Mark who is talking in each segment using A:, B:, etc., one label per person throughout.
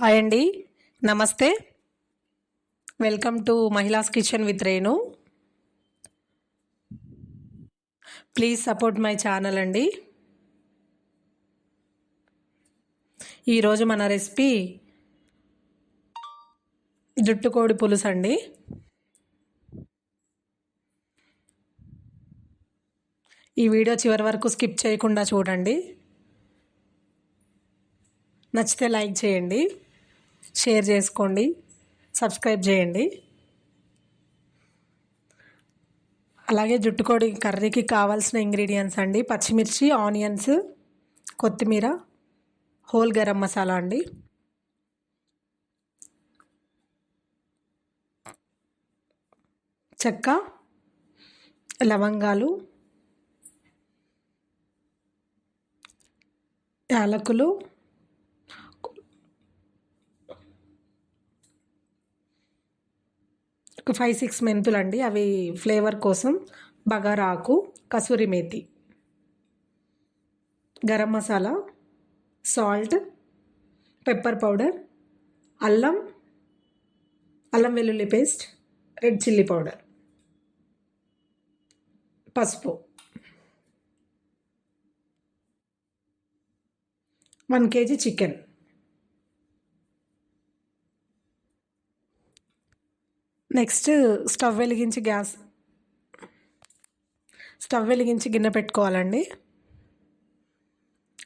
A: Hi అండి. నమస్తే. Welcome to Mahila's kitchen with Renu please support my channel అండి. ఈరోజు మన రెసిపీ జుట్టుకోడి పులుసు అండి. ఈ వీడియో చివరి వరకు స్కిప్ చేయకుండా చూడండి. నచ్చితే లైక్ చేయండి. షేర్ చేసుకోండి. సబ్స్క్రైబ్ చేయండి. అలాగే జుట్టుకోడి కర్రీకి కావాల్సిన ఇంగ్రీడియంట్స్ అండి. పచ్చిమిర్చి ఆనియన్స్ కొత్తిమీర హోల్ గరం మసాలా అండి. చెక్క లవంగాలు యాలకులు ఫైవ్ సిక్స్ మెంతులు అండి అవి ఫ్లేవర్ కోసం బగారాకు kasuri methi garam masala salt pepper powder అల్లం అల్లం వెల్లుల్లి పేస్ట్ రెడ్ చిల్లీ పౌడర్ పసుపు. One K G chicken next stove వెలిగించి గ్యాస్ స్టవ్ వెలిగించి గిన్నె పెట్టుకోవాలండి.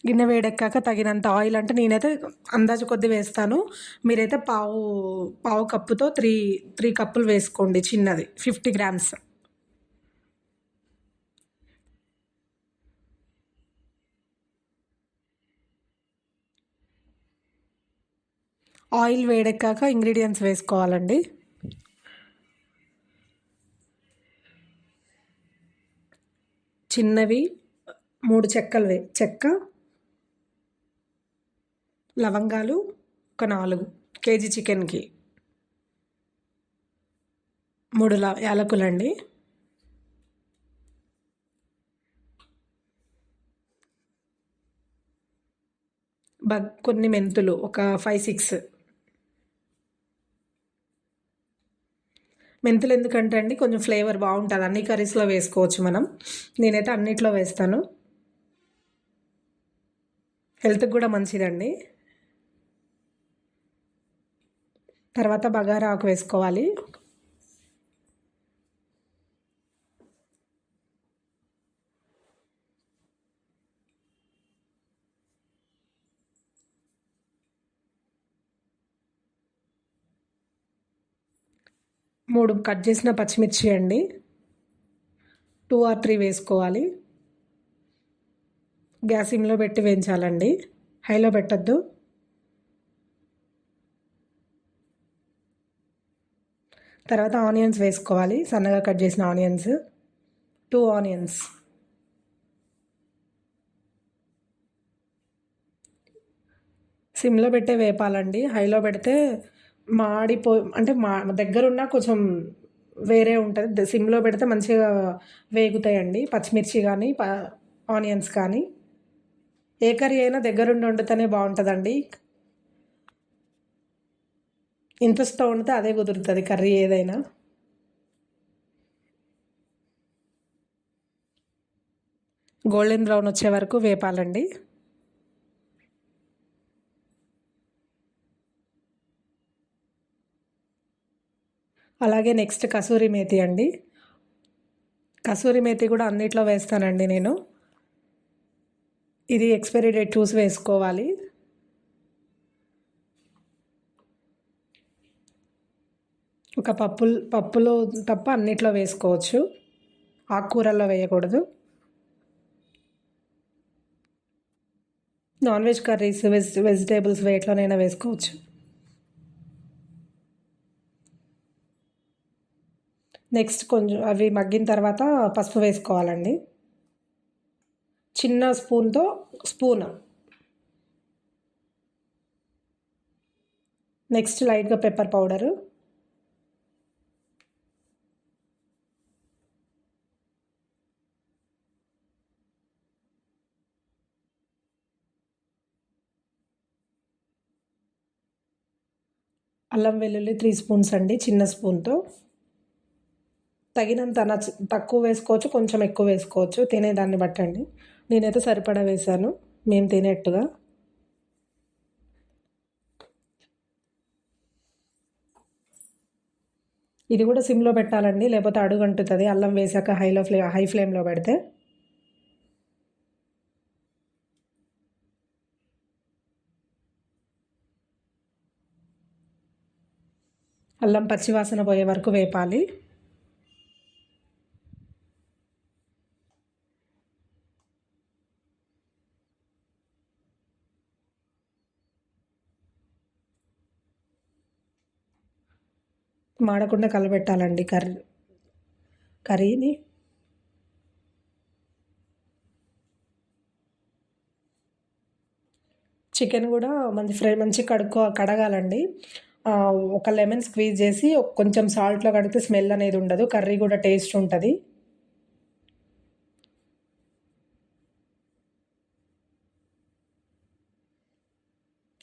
A: గిన్నె వేడెక్కాక తగినంత ఆయిల్ అంటే నేనైతే అందాజు కొద్ది వేస్తాను. మీరైతే పావు పావు కప్పుతో త్రీ త్రీ కప్పులు వేసుకోండి చిన్నది ఫిఫ్టీ గ్రామ్స్. ఆయిల్ వేడెక్కాక ఇంగ్రీడియంట్స్ వేసుకోవాలండి. చిన్నవి మూడు చెక్కలు వే చెక్క లవంగాలు ఒక నాలుగు కేజీ చికెన్కి. మూడు ల యాలకులండి. బ కొన్ని మెంతులు ఒక ఫైవ్ సిక్స్. మెంతులు ఎందుకంటే అండి కొంచెం ఫ్లేవర్ బాగుంటుంది. అన్ని కర్రీస్లో వేసుకోవచ్చు మనం. నేనైతే అన్నిట్లో వేస్తాను. హెల్త్కి కూడా మంచిదండి. తర్వాత బగారా ఆకు వేసుకోవాలి. మూడు కట్ చేసిన పచ్చిమిర్చి అండి. టూ ఆర్ త్రీ వేసుకోవాలి. గ్యాస్ సిమ్లో పెట్టి వేయించాలండి. హైలో పెట్టద్దు. తర్వాత ఆనియన్స్ వేసుకోవాలి. సన్నగా కట్ చేసిన ఆనియన్స్. Two onions. సిమ్లో పెట్టే వేపాలండి. హైలో పెడితే మాడిపో అంటే మా దగ్గరున్న కొంచెం వేరే ఉంటుంది. సిమ్లో పెడితే మంచిగా వేగుతాయండి. పచ్చిమిర్చి కానీ ఆనియన్స్ కానీ. ఏ కర్రీ అయినా దగ్గరుండి వండితేనే బాగుంటుందండి. ఇంట్రెస్ట్తో వండితే అదే కుదురుతుంది కర్రీ ఏదైనా. గోల్డెన్ బ్రౌన్ వచ్చే వరకు వేపాలండి. అలాగే నెక్స్ట్ కసూరి మేతి అండి. కసూరి మేతి కూడా అన్నిట్లో వేస్తానండి నేను. ఇది ఎక్స్పైరీ డేట్ చూసి వేసుకోవాలి. ఒక పప్పు పప్పులో తప్ప అన్నిట్లో వేసుకోవచ్చు. ఆకుకూరల్లో వేయకూడదు. Non veg curries veg vegetables వేట్లోనైనా వేసుకోవచ్చు. నెక్స్ట్ కొంచెం అవి మగ్గిన తర్వాత పసుపు వేసుకోవాలండి. చిన్న స్పూన్తో స్పూన్. నెక్స్ట్ లైట్గా పెప్పర్ పౌడరు. అల్లం వెల్లుల్లి త్రీ స్పూన్స్ అండి చిన్న స్పూన్తో. తగినంత నచ్చ తక్కువ వేసుకోవచ్చు కొంచెం ఎక్కువ వేసుకోవచ్చు. తినేదాన్ని బట్టండి నేనైతే సరిపడా వేశాను. మేము తినేట్టుగా. ఇది కూడా సిమ్లో పెట్టాలండి. లేకపోతే అడుగంటుతుంది అల్లం వేసాక హైలో ఫ్లే హై ఫ్లేమ్లో పెడితే. అల్లం పచ్చివాసన పోయే వరకు వేపాలి. మాడకుండా కలబెట్టాలండి కర్రీ కర్రీని. చికెన్ కూడా మంచి ఫ్రై మంచి కడుక్కో కడగాలండి. ఒక లెమన్ స్క్వీజ్ చేసి కొంచెం సాల్ట్లో కడిగితే స్మెల్ అనేది ఉండదు కర్రీ కూడా టేస్ట్ ఉంటుంది.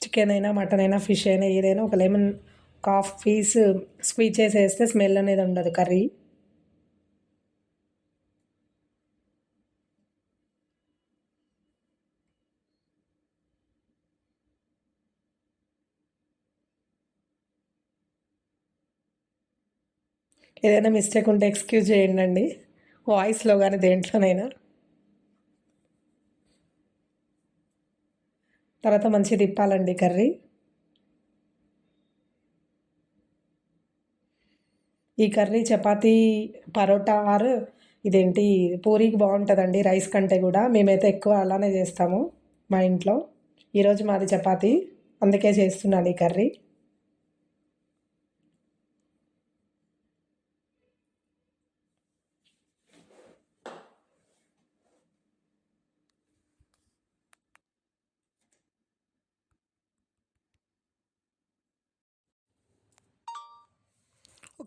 A: చికెన్ అయినా మటన్ అయినా ఫిష్ అయినా ఏదైనా ఒక లెమన్ కాఫ్ పీస్ స్క్వీజ్ చేసేస్తే స్మెల్ అనేది ఉండదు కర్రీ. ఏదైనా మిస్టేక్ ఉంటే ఎక్స్క్యూజ్ చేయండి అండి వాయిస్లో కానీ దేంట్లోనైనా. తర్వాత మంచి తిప్పాలండి కర్రీ. ఈ కర్రీ చపాతీ పరోటా ఆర్. ఇదేంటి? పూరీకి బాగుంటుందండి రైస్ కంటే కూడా. మేమైతే ఎక్కువ అలానే చేస్తాము మా ఇంట్లో. ఈరోజు మాది చపాతీ. అందుకే చేస్తున్నాను ఈ కర్రీ.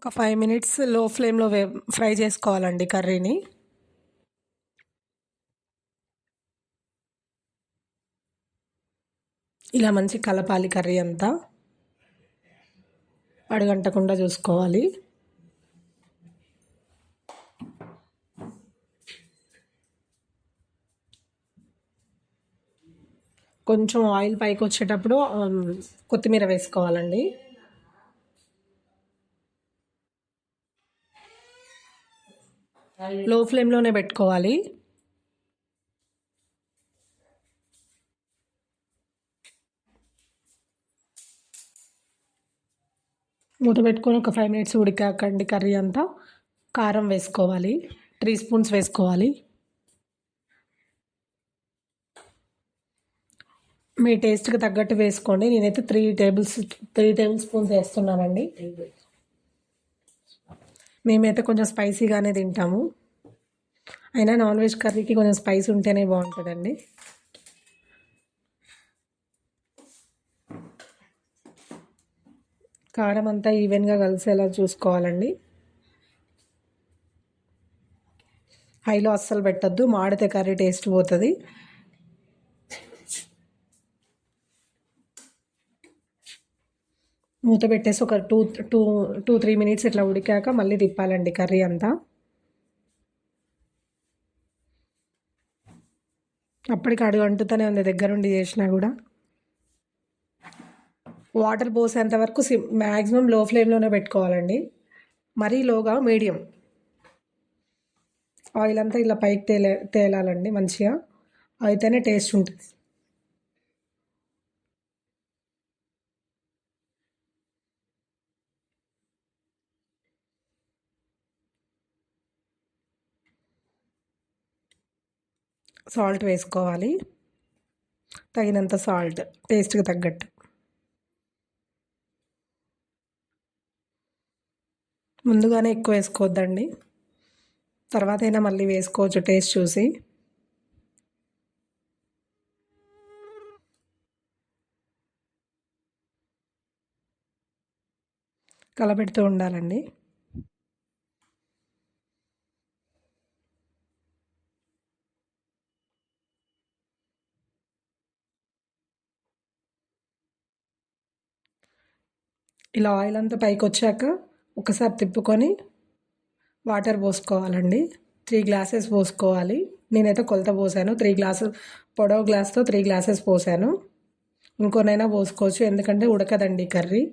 A: ఒక ఫైవ్ మినిట్స్లో ఫ్లేమ్లో వే ఫ్రై చేసుకోవాలండి కర్రీని. ఇలా మంచి కలపాలి కర్రీ అంతా. అడగంటకుండా చూసుకోవాలి. కొంచెం ఆయిల్ పైకి వచ్చేటప్పుడు um, కొత్తిమీర వేసుకోవాలండి. లో ఫ్లేమ్లోనే పెట్టుకోవాలి. మూత పెట్టుకొని ఒక ఫైవ్ మినిట్స్ ఉడికాకండి కర్రీ అంతా. కారం వేసుకోవాలి. త్రీ స్పూన్స్ వేసుకోవాలి. మీ టేస్ట్కి తగ్గట్టు వేసుకోండి. నేనైతే three tables three table spoons వేస్తున్నానండి మేమైతే కొంచెం స్పైసీగానే తింటాము. అయినా నాన్ వెజ్ కర్రీకి కొంచెం స్పైస్ ఉంటేనే బాగుంటుందండి. కారం అంతా ఈవెన్గా కలిసేలా చూసుకోవాలండి. హైలో అస్సలు పెట్టద్దు మాడితే కర్రీ టేస్ట్ పోతుంది. మూత పెట్టేసి ఒక two two two three minutes ఇట్లా ఉడికాక మళ్ళీ తిప్పాలండి కర్రీ అంతా. అప్పటికి అడుగు అంటుతూనే ఉంది దగ్గరుండి చేసినా కూడా. వాటర్ పోసేంత వరకు సిమ్ మ్యాక్సిమం లో ఫ్లేమ్లోనే పెట్టుకోవాలండి. మరీ లోగా మీడియం. ఆయిల్ అంతా ఇలా పైకి తేలే తేలాలండి మంచిగా. అయితేనే టేస్ట్ ఉంటుంది. సాల్ట్ వేసుకోవాలి. తగినంత సాల్ట్ టేస్ట్కి తగ్గట్టు. ముందుగానే ఎక్కువ వేసుకోవద్దండి. తర్వాత అయినా మళ్ళీ వేసుకోవచ్చు టేస్ట్ చూసి. కలబెడుతూ ఉండాలండి. ఇలా ఆయిల్ అంతా పైకి వచ్చాక ఒకసారి తిప్పుకొని వాటర్ పోసుకోవాలండి. త్రీ గ్లాసెస్ పోసుకోవాలి. నేనైతే కొలత పోసాను. త్రీ గ్లాసెస్ పొడవు గ్లాస్తో త్రీ గ్లాసెస్ పోసాను. ఇంకొనైనా పోసుకోవచ్చు. ఎందుకంటే ఉడకదండి కర్రీ.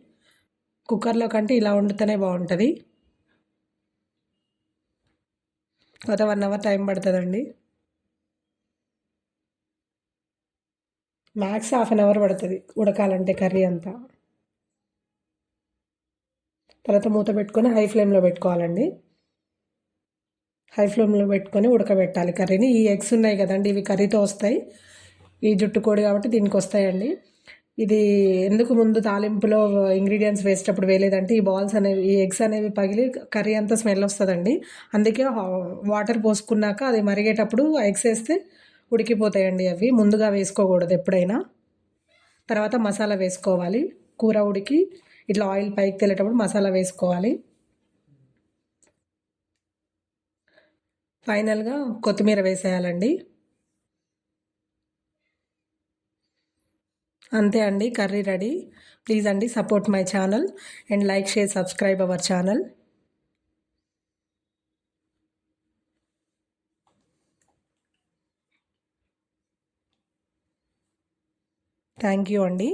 A: కుక్కర్లో కంటే ఇలా వండితేనే బాగుంటుంది. ఒక వన్ అవర్ టైం పడుతుందండి. మ్యాక్స్ హాఫ్ అన్ అవర్ పడుతుంది ఉడకాలంటే కర్రీ అంతా. తర్వాత మూత పెట్టుకొని హై ఫ్లేమ్లో పెట్టుకోవాలండి. హై ఫ్లేమ్లో పెట్టుకొని ఉడకబెట్టాలి కర్రీని. ఈ ఎగ్స్ ఉన్నాయి కదండి ఇవి కర్రీతో వస్తాయి. ఈ జుట్టు కోడి కాబట్టి దీనికి వస్తాయండి. ఇది ఎందుకు ముందు తాలింపులో ఇంగ్రీడియంట్స్ వేసేటప్పుడు వేయలేదంటే ఈ బాల్స్ అనేవి ఈ ఎగ్స్ అనేవి పగిలి కర్రీ అంతా స్మెల్ వస్తుందండి. అందుకే వాటర్ పోసుకున్నాక అది మరిగేటప్పుడు ఎగ్స్ వేస్తే ఉడికిపోతాయండి అవి. ముందుగా వేసుకోకూడదు ఎప్పుడైనా. తర్వాత మసాలా వేసుకోవాలి. కూర ఉడికి ఇట్లా ఆయిల్ పైకి తెల్లేటప్పుడు మసాలా వేసుకోవాలి. ఫైనల్గా కొత్తిమీర వేసేయాలండి. అంతే అండి కర్రీ రెడీ. ప్లీజ్ అండి support my channel and like share subscribe our channel. Thank you అండి.